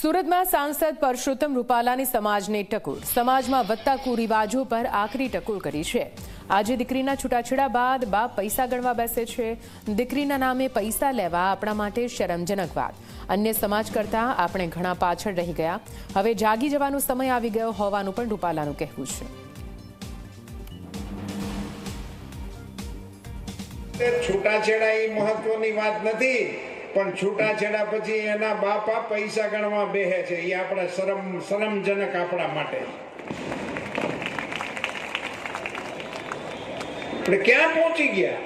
સુરતમાં સાંસદ પરસોત્તમ રૂપાલાની સમાજને ટકોર. સમાજમાં વધતા કુરિવાજો પર આકરી ટકોર કરી છે. આજે દીકરીના છૂટાછેડા બાદ બાપ પૈસા ગણવા બેસે છે. દીકરીના નામે પૈસા લેવા આપણા માટે શરમજનક વાત. અન્ય સમાજ કરતાં આપણે ઘણા પાછળ રહી ગયા. હવે જાગી જવાનો સમય આવી ગયો હોવાનું પણ રૂપાલાનું કહેવું છે. છૂટાછેડા એ મહત્વની વાત નથી. પણ છૂટાછેડા પછી એના બાપા પૈસા ગણવા બેહે છે. એ આપણે શરમ, શરમજનક આપણા માટે. ક્યાં પહોંચી ગયા?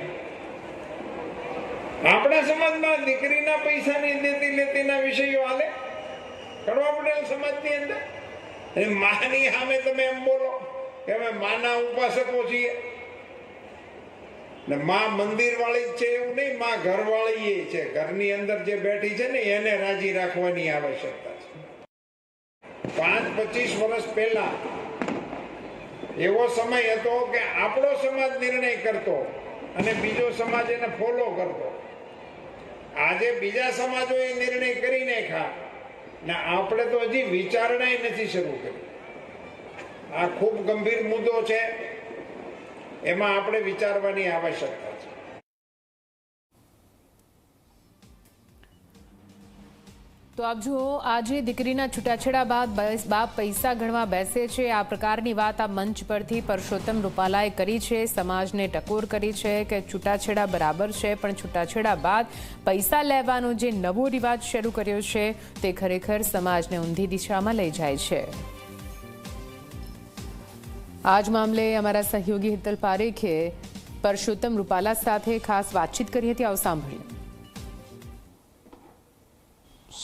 આપણા સમાજમાં દીકરીના પૈસાની દેતી લેતીના વિષયો હાલે? કરવા પટેલ સમાજની અંદર? માની સામે તમે એમ બોલો કે અમે માના ઉપાસકો છીએ. ને માં મંદિર વાળી છે એવું નહીં, માં ઘર વાળી એ છે. ઘરની અંદર જે બેઠી છે ને, એને રાજી રાખવાની આવશ્યકતા છે. પાંચ પચીસ વર્ષ પહેલા એવો સમય હતો કે આપણો સમાજ નિર્ણય કરતો અને બીજો સમાજ એને ફોલો કરતો. આજે બીજા સમાજો એ નિર્ણય કરી નાખ્યા ને આપણે તો હજી વિચારણા નથી શરૂ કરી. આ ખૂબ ગંભીર મુદ્દો છે. એમાં આપણે વિચારવાની આવશ્યકતા છે. તો આપ જુઓ, આજે દીકરીના છૂટાછેડા બાદ બાપ પૈસા ગણવા બેસે છે. આ પ્રકારની વાત આ મંચ પરથી પરસોત્તમ રૂપાલાએ કરી છે. સમાજને ટકોર કરી છે કે છૂટાછેડા બરાબર છે, પણ છૂટાછેડા બાદ પૈસા લેવાનો જે નવો રિવાજ શરૂ કર્યો છે, તે ખરેખર સમાજને ઊંધી દિશામાં લઈ જાય છે. આજ મામલે અમારા સહયોગી હિતલ પારેખે પરસોત્તમ રૂપાલા સાથે ખાસ વાતચીત કરી હતી, આવું સાંભળીએ.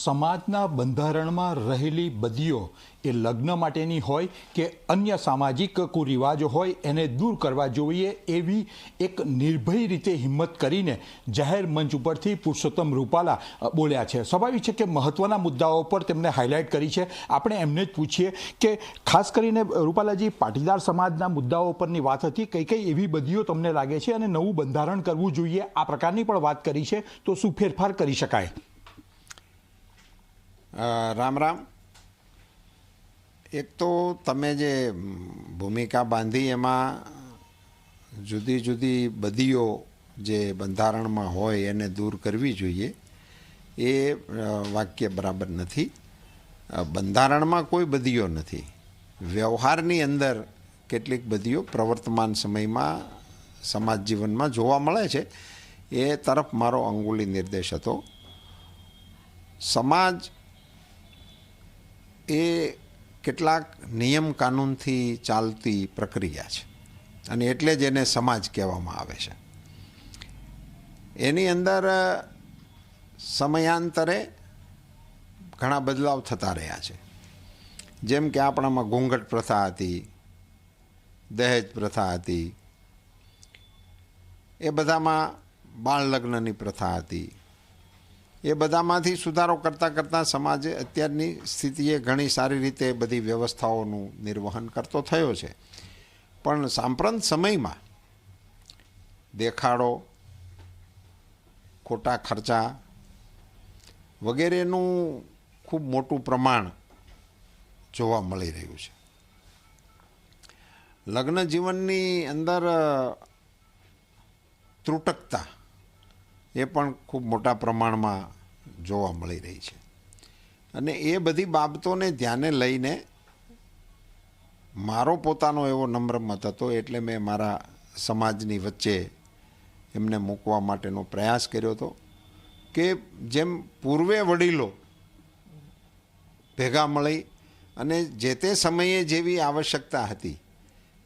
સમાજના બંધારણમાં રહેલી બદીઓ એ લગ્ન માટેની હોય કે અન્ય સામાજિક કુરિવાજો હોય એને દૂર કરવા જોઈએ એવી એક નિર્ભય રીતે હિંમત કરીને જાહેર મંચ ઉપરથી પુરુષોત્તમ રૂપાલા બોલ્યા છે. સ્વાભાવિક છે કે મહત્વના મુદ્દાઓ પર તેમને હાઇલાઇટ કરી છે. આપણે એમને જ પૂછીએ કે ખાસ કરીને રૂપાલાજી, પાટીદાર સમાજના મુદ્દાઓ પરની વાત હતી. કઈ કઈ એવી બદીઓ તમને લાગે છે અને નવું બંધારણ કરવું જોઈએ? આ પ્રકારની પણ વાત કરી છે. તો શું ફેરફાર કરી શકાય? રામ રામ. એક તો તમે જે ભૂમિકા બાંધી એમાં જુદી જુદી બદીઓ જે બંધારણમાં હોય એને દૂર કરવી જોઈએ, એ વાક્ય બરાબર નથી. બંધારણમાં કોઈ બદીઓ નથી. વ્યવહારની અંદર કેટલીક બદીઓ પ્રવર્તમાન સમયમાં, સમાજ જીવનમાં જોવા મળે છે. એ તરફ મારો અંગુલી નિર્દેશ હતો. સમાજ એ કેટલાક નિયમ કાનૂનથી ચાલતી પ્રક્રિયા છે. અને એટલે જ એને સમાજ કહેવામાં આવે છે. એની અંદર સમયાંતરે ઘણા બદલાવ થતા રહ્યા છે. જેમ કે આપણામાં ઘૂંઘટ પ્રથા હતી, દહેજ પ્રથા હતી, એ બધામાં બાળ લગ્નની પ્રથા હતી એ બધામાંથી સુધારો કરતાં કરતાં સમાજે અત્યારની સ્થિતિએ ઘણી સારી રીતે બધી વ્યવસ્થાઓનું નિર્વહન કરતો થયો છે. પણ સાંપ્રત સમયમાં દેખાડો, ખોટા ખર્ચા વગેરેનું ખૂબ મોટું પ્રમાણ જોવા મળી રહ્યું છે. લગ્ન જીવનની અંદર ત્રુટકતા એ પણ ખૂબ મોટા પ્રમાણમાં જોવા મળી રહી છે. અને એ બધી બાબતોને ધ્યાને લઈને મારો પોતાનો એવો નમ્ર મત હતો, એટલે મેં મારા સમાજની વચ્ચે એમને મૂકવા માટેનો પ્રયાસ કર્યો હતો કે જેમ પૂર્વે વડીલો ભેગા મળી અને જે તે સમયે જેવી આવશ્યકતા હતી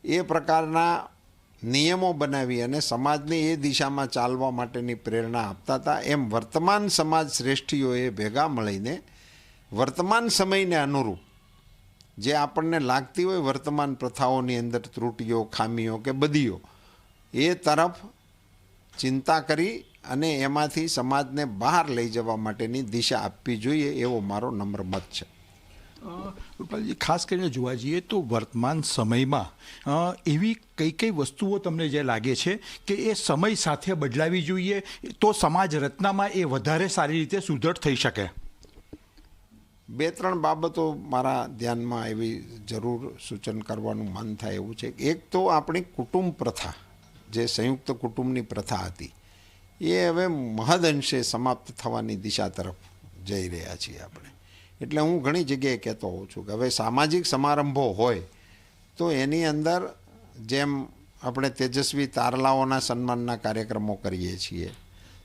એ પ્રકારના નિયમો બનાવી અને સમાજને એ દિશામાં ચાલવા માટેની પ્રેરણા આપતા હતા. એમ વર્તમાન સમાજ શ્રેષ્ઠીઓએ ભેગા મળીને વર્તમાન સમયને અનુરૂપ જે આપણને લાગતી હોય વર્તમાન પ્રથાઓની અંદર ત્રુટીઓ, ખામીઓ કે બદીઓ એ તરફ ચિંતા કરી અને એમાંથી સમાજને બહાર લઈ જવા માટેની દિશા આપવી જોઈએ એવો મારો નમ્ર મત છે. રૂપાલજી, ખાસ કરીને જોવા જઈએ તો વર્તમાન સમયમાં એવી કઈ કઈ વસ્તુઓ તમને જે લાગે છે કે એ સમય સાથે બદલાવી જોઈએ, તો સમાજ રચનામાં એ વધારે સારી રીતે સુદૃઢ થઈ શકે? બે ત્રણ બાબતો મારા ધ્યાનમાં એવી જરૂર સૂચન કરવાનું મન થાય એવું છે. એક તો આપણી કુટુંબ પ્રથા, જે સંયુક્ત કુટુંબની પ્રથા હતી, એ હવે મહદ અંશે સમાપ્ત થવાની દિશા તરફ જઈ રહ્યા છીએ આપણે. એટલે હું ઘણી જગ્યાએ કહેતો હોઉં છું કે હવે સામાજિક સમારંભો હોય તો એની અંદર જેમ આપણે તેજસ્વી તારલાઓના સન્માનના કાર્યક્રમો કરીએ છીએ,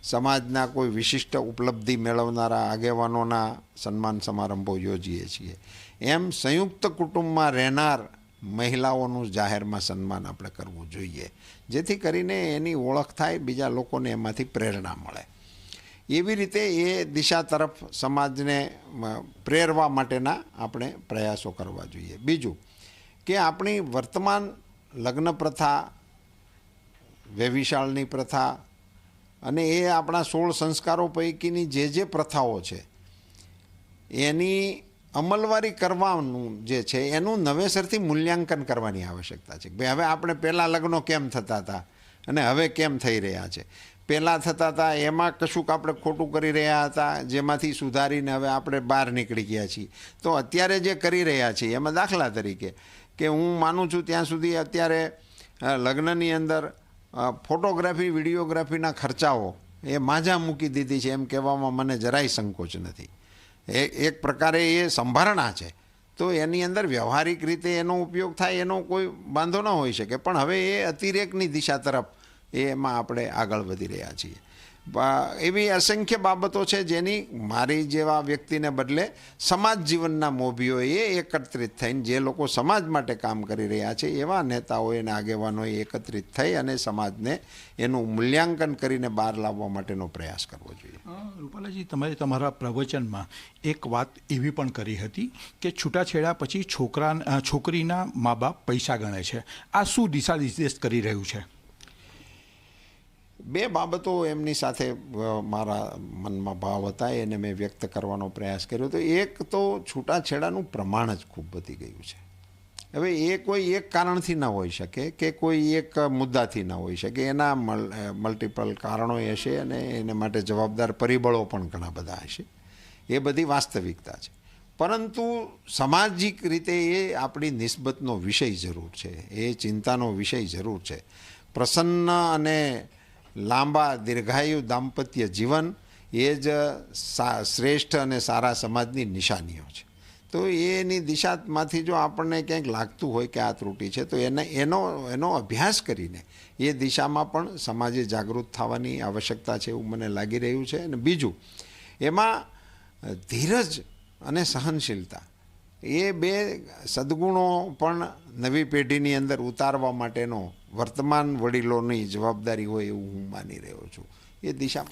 સમાજના કોઈ વિશિષ્ટ ઉપલબ્ધિ મેળવનારા આગેવાનોના સન્માન સમારંભો યોજીએ છીએ, એમ સંયુક્ત કુટુંબમાં રહેનાર મહિલાઓનું જાહેરમાં સન્માન આપણે કરવું જોઈએ, જેથી કરીને એની ઓળખ થાય, બીજા લોકોને એમાંથી પ્રેરણા મળે. એવી રીતે એ દિશા તરફ સમાજને પ્રેરવા માટેના આપણે પ્રયાસો કરવા જોઈએ. બીજું કે આપણી વર્તમાન લગ્ન પ્રથા, વેવિશાળની પ્રથા અને એ આપણા સોળ સંસ્કારો પૈકીની જે જે પ્રથાઓ છે, એની અમલવારી કરવાનું જે છે એનું નવેસરથી મૂલ્યાંકન કરવાની આવશ્યકતા છે. ભાઈ હવે આપણે પહેલાં લગ્નો કેમ થતા હતા અને હવે કેમ થઈ રહ્યા છે? પહેલાં થતા હતા, એમાં કશુંક આપણે ખોટું કરી રહ્યા હતા, જેમાંથી સુધારીને હવે આપણે બહાર નીકળી ગયા છીએ. તો અત્યારે જે કરી રહ્યા છીએ એમાં દાખલા તરીકે, કે હું માનું છું ત્યાં સુધી અત્યારે લગ્નની અંદર ફોટોગ્રાફી, વિડીયોગ્રાફીના ખર્ચાઓ એ માજા મૂકી દીધી છે એમ કહેવામાં મને જરાય સંકોચ નથી. એ, એક પ્રકારે એ સંભારણા છે. તો એની અંદર વ્યવહારિક રીતે એનો ઉપયોગ થાય એનો કોઈ વાંધો ન હોઈ શકે, પણ હવે એ અતિરેકની દિશા તરફ એમાં આપણે આગળ વધી રહ્યા છીએ. એવી અસંખ્ય બાબતો છે જેની મારી જેવા વ્યક્તિને બદલે સમાજ જીવનના મોભીઓએ એકત્રિત થઈને જે લોકો સમાજ માટે કામ કરી રહ્યા છે, એવા નેતાઓએ અને આગેવાનોએ એકત્રિત થઈ અને સમાજને એનું મૂલ્યાંકન કરીને બહાર લાવવા માટેનો પ્રયાસ કરવો જોઈએ. રૂપાલાજી તમે તમારા પ્રવચનમાં એક વાત એવી પણ કરી હતી કે છૂટાછેડા પછી છોકરા છોકરીના મા બાપ પૈસા ગણે છે. આ શું દિશા નિર્દેશ કરી રહ્યું છે? બે બાબતો એમની સાથે મારા મનમાં ભાવ હતા એને મેં વ્યક્ત કરવાનો પ્રયાસ કર્યો તો એક તો છૂટાછેડાનું પ્રમાણ જ ખૂબ વધી ગયું છે. હવે એ કોઈ એક કારણથી ન હોઈ શકે કે કોઈ એક મુદ્દાથી ન હોઈ શકે. એના મલ્ટિપલ કારણો હશે અને એને માટે જવાબદાર પરિબળો પણ ઘણા બધા હશે. એ બધી વાસ્તવિકતા છે. પરંતુ સામાજિક રીતે એ આપણી નિસ્બતનો વિષય જરૂર છે. એ ચિંતાનો વિષય જરૂર છે. પ્રસન્ન અને લાંબા દીર્ઘાયુ દાંપત્ય જીવન એ જ શ્રેષ્ઠ અને સારા સમાજની નિશાનીઓ છે. તો એની દિશામાંથી જો આપણને ક્યાંક લાગતું હોય કે આ ત્રુટિ છે, તો એને, એનો એનો અભ્યાસ કરીને એ દિશામાં પણ સમાજે જાગૃત થવાની આવશ્યકતા છે એવું મને લાગી રહ્યું છે. અને બીજું, એમાં ધીરજ અને સહનશીલતા એ બે સદગુણો પણ નવી પેઢીની અંદર ઉતારવા માટેનો વર્તમાન વડીલોની જવાબદારી હોય એવું હું માની રહ્યો છું. એ દિશામાં.